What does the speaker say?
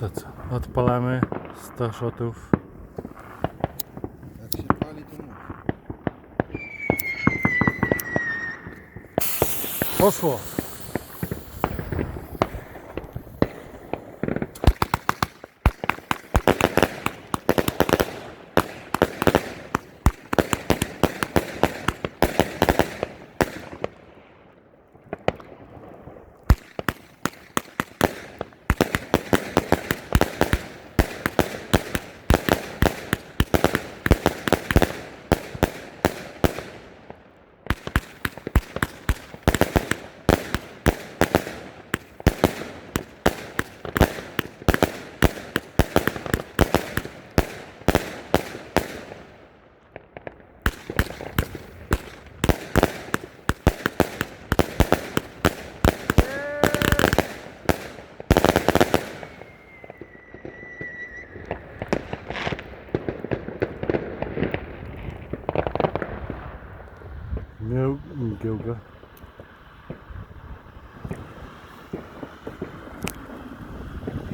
To co? Odpalamy 100 shotów. Jak się pali, to mów. Poszło! 没有，不丢的。